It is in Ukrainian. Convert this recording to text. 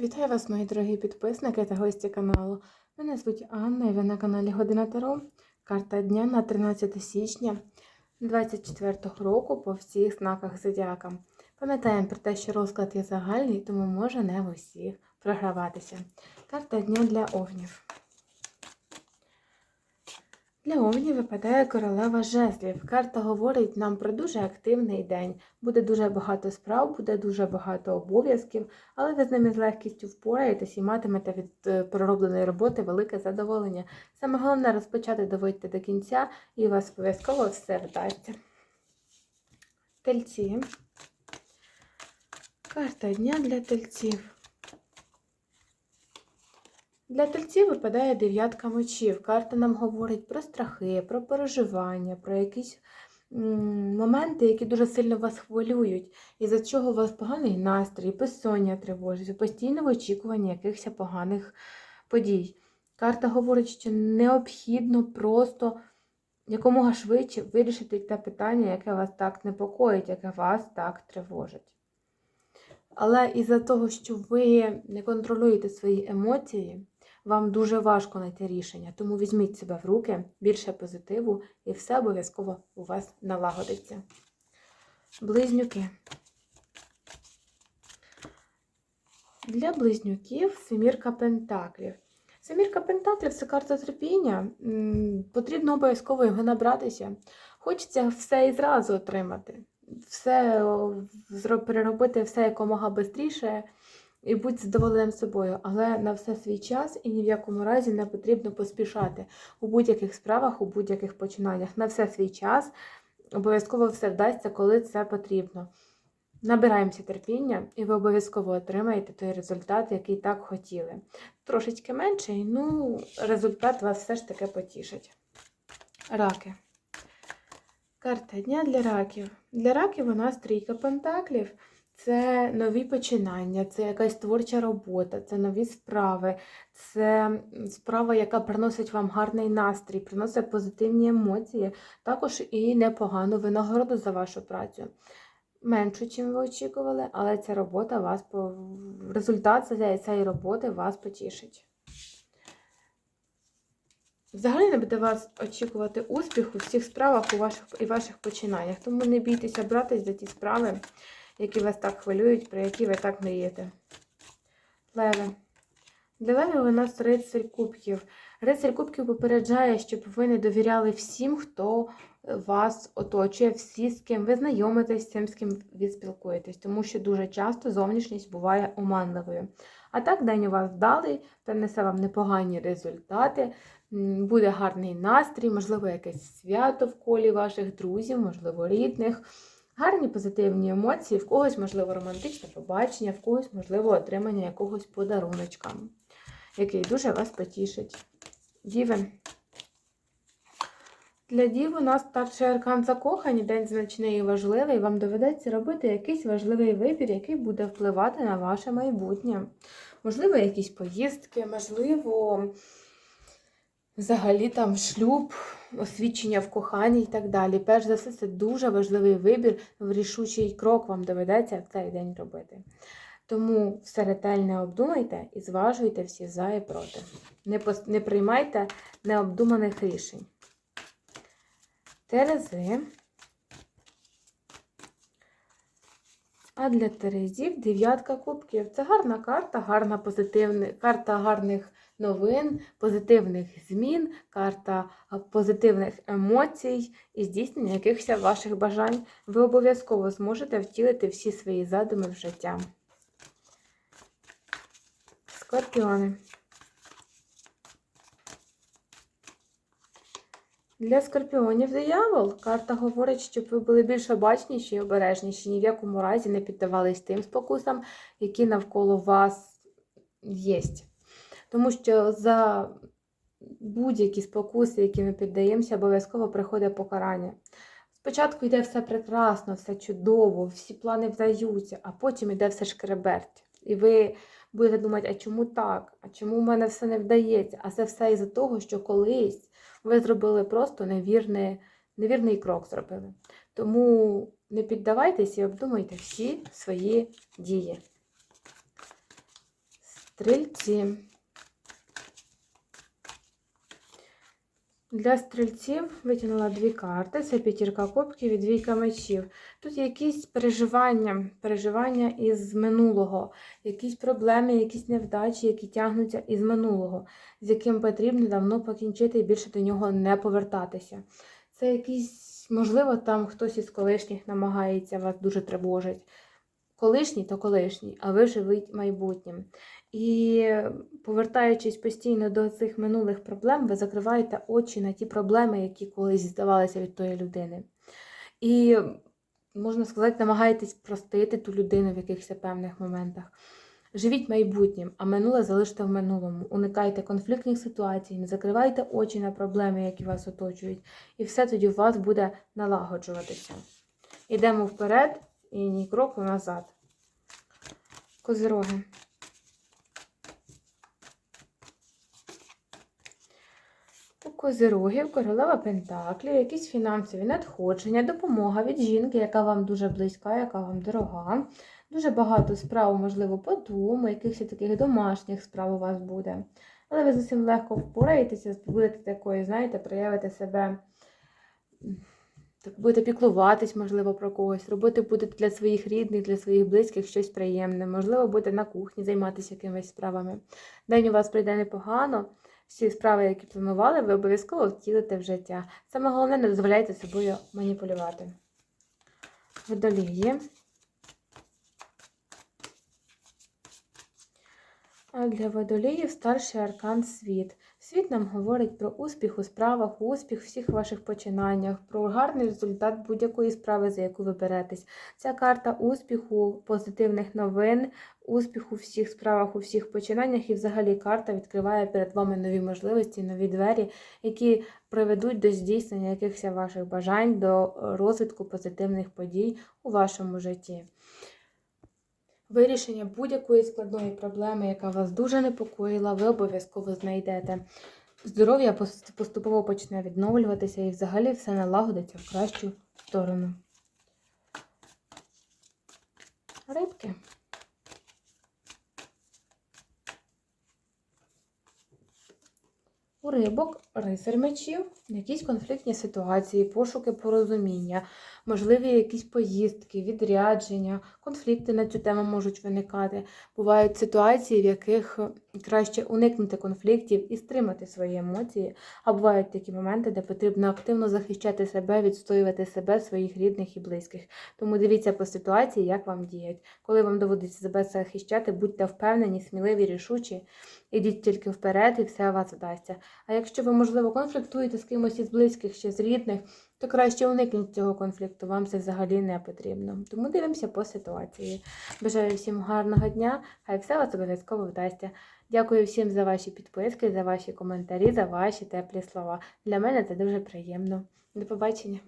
Вітаю вас, мої дорогі підписники та гості каналу. Мене звуть Анна і ви на каналі Година Таро. Карта дня на 13 січня 2024 року по всіх знаках зодіака. Пам'ятаємо про те, що розклад є загальний, тому може не в усіх програватися. Карта дня для овнів. Для овнів випадає королева жезлів. Карта говорить нам про дуже активний день. Буде дуже багато справ, буде дуже багато обов'язків, але ви з ними з легкістю впораєтесь і матимете від е, проробленої роботи велике задоволення. Саме головне розпочати доводьте до кінця, і у вас обов'язково все вдасться. Тельці. Карта дня для тельців. Для тельців випадає дев'ятка мечів. Карта нам говорить про страхи, про переживання, про якісь моменти, які дуже сильно вас хвилюють, і за чого у вас поганий настрій, безсоння тривожить, постійне в очікуванні якихось поганих подій. Карта говорить, що необхідно просто якомога швидше вирішити те питання, яке вас так непокоїть, яке вас так тривожить. Але із-за того, що ви не контролюєте свої емоції, вам дуже важко знайти рішення. Тому візьміть себе в руки, більше позитиву, і все обов'язково у вас налагодиться. Близнюки. Для близнюків семірка пентаклів. Семірка пентаклів це карта терпіння. Потрібно обов'язково його набратися. Хочеться все і зразу отримати. Все переробити все якомога швидше і будь задоволеним собою. Але на все свій час і ні в якому разі не потрібно поспішати у будь-яких справах, у будь-яких починаннях. На все свій час обов'язково все вдасться, коли це потрібно. Набираємося терпіння, і ви обов'язково отримаєте той результат, який так хотіли. Трошечки менший, ну, результат вас все ж таки потішить. Раки. Карта дня для раків. Для раків у нас трійка пентаклів. Це нові починання, це якась творча робота, це нові справи, це справа, яка приносить вам гарний настрій, приносить позитивні емоції, також і непогану винагороду за вашу працю. Меншу, чим ви очікували, але ця робота вас по результат цієї- роботи вас потішить. Взагалі не буде вас очікувати успіх у всіх справах у ваших і ваших починаннях. Тому не бійтеся братись за ті справи, які вас так хвилюють, про які ви так мрієте. Леви. Для левів у нас рицарь кубків. Рицарь кубків попереджає, щоб ви не довіряли всім, хто вас оточує, всі, з ким ви знайомитесь, з тим, з ким ви спілкуєтесь, тому що дуже часто зовнішність буває оманливою. А так, день у вас вдалий, принесе вам непогані результати, буде гарний настрій, можливо, якесь свято в колі ваших друзів, можливо, рідних. Гарні позитивні емоції, в когось, можливо, романтичне побачення, в когось, можливо, отримання якогось подаруночка, який дуже вас потішить. Діви. Для дів у нас старший аркан закохані, день значний і важливий. Вам доведеться робити якийсь важливий вибір, який буде впливати на ваше майбутнє. Можливо, якісь поїздки, можливо, взагалі там шлюб, освідчення в коханні і так далі. Перш за все, це дуже важливий вибір, рішучий крок вам доведеться в цей день робити. Тому все ретельно обдумайте і зважуйте всі за і проти. Не, пос- не приймайте необдуманих рішень. Терези. А для Терезів дев'ятка кубків. Це гарна карта, гарна позитивна, карта гарних новин, позитивних змін, карта позитивних емоцій і здійснення якихось ваших бажань. Ви обов'язково зможете втілити всі свої задуми в життя. Скорпіони. Для скорпіонів диявол. Карта говорить, щоб ви були більш обачніші і обережніші, ні в якому разі не піддавались тим спокусам, які навколо вас є. Тому що за будь-які спокуси, які ми піддаємося, обов'язково приходить покарання. Спочатку йде все прекрасно, все чудово, всі плани вдаються, а потім йде все шкреберть. І ви будете думати, а чому так? А чому в мене все не вдається? А це все із-за того, що колись ви зробили просто невірний, невірний крок зробили. Тому не піддавайтесь і обдумайте всі свої дії. Стрільці. Для стрільців витягнула дві карти. Це п'ятірка кубків і двійка мечів. Тут якісь переживання, переживання із минулого, якісь проблеми, якісь невдачі, які тягнуться із минулого, з яким потрібно давно покінчити і більше до нього не повертатися. Це якісь, можливо, там хтось із колишніх намагається вас дуже тривожить. Колишній то колишній, а ви живіть майбутнім. І повертаючись постійно до цих минулих проблем, ви закриваєте очі на ті проблеми, які колись здавалися від тої людини. І, можна сказати, намагаєтесь простити ту людину в якихось певних моментах. Живіть майбутнім, а минуле залиште в минулому. Уникайте конфліктних ситуацій, не закривайте очі на проблеми, які вас оточують, і все тоді у вас буде налагоджуватися. Ідемо вперед і ні кроку назад. Козироги. Козирогів королева Пентаклів, якісь фінансові надходження, допомога від жінки, яка вам дуже близька, яка вам дорога. Дуже багато справ, можливо, по дому, якихось таких домашніх справ у вас буде. Але ви зовсім легко впораєтеся, будете такою, знаєте, проявити себе, так будете піклуватись, можливо, про когось, робити будете для своїх рідних, для своїх близьких щось приємне. Можливо, будете на кухні займатися якимись справами. День у вас прийде непогано. Всі справи, які планували, ви обов'язково втілите в життя. Саме головне, не дозволяйте собою маніпулювати. Водолії. А для водоліїв старший аркан світ. Світ нам говорить про успіх у справах, успіх у всіх ваших починаннях, про гарний результат будь-якої справи, за яку ви беретесь. Ця карта успіху, позитивних новин, успіху у всіх справах, у всіх починаннях, і взагалі карта відкриває перед вами нові можливості, нові двері, які приведуть до здійснення якихось ваших бажань, до розвитку позитивних подій у вашому житті. Вирішення будь-якої складної проблеми, яка вас дуже непокоїла, ви обов'язково знайдете. Здоров'я поступово почне відновлюватися і взагалі все налагодиться в кращу сторону. Рибки. У рибок рицар мечів, якісь конфліктні ситуації, пошуки порозуміння, можливі якісь поїздки, відрядження, конфлікти на цю тему можуть виникати. Бувають ситуації, в яких краще уникнути конфліктів і стримати свої емоції. А бувають такі моменти, де потрібно активно захищати себе, відстоювати себе, своїх рідних і близьких. Тому дивіться по ситуації, як вам діять. Коли вам доводиться себе захищати, будьте впевнені, сміливі, рішучі. Ідіть тільки вперед, і все у вас вдасться. А якщо ви, можливо, конфліктуєте з кимось із близьких чи з рідних, то краще уникніть цього конфлікту, вам це взагалі не потрібно. Тому дивимося по ситуації. Бажаю всім гарного дня, хай все вас обов'язково вдасться. Дякую всім за ваші підписки, за ваші коментарі, за ваші теплі слова. Для мене це дуже приємно. До побачення!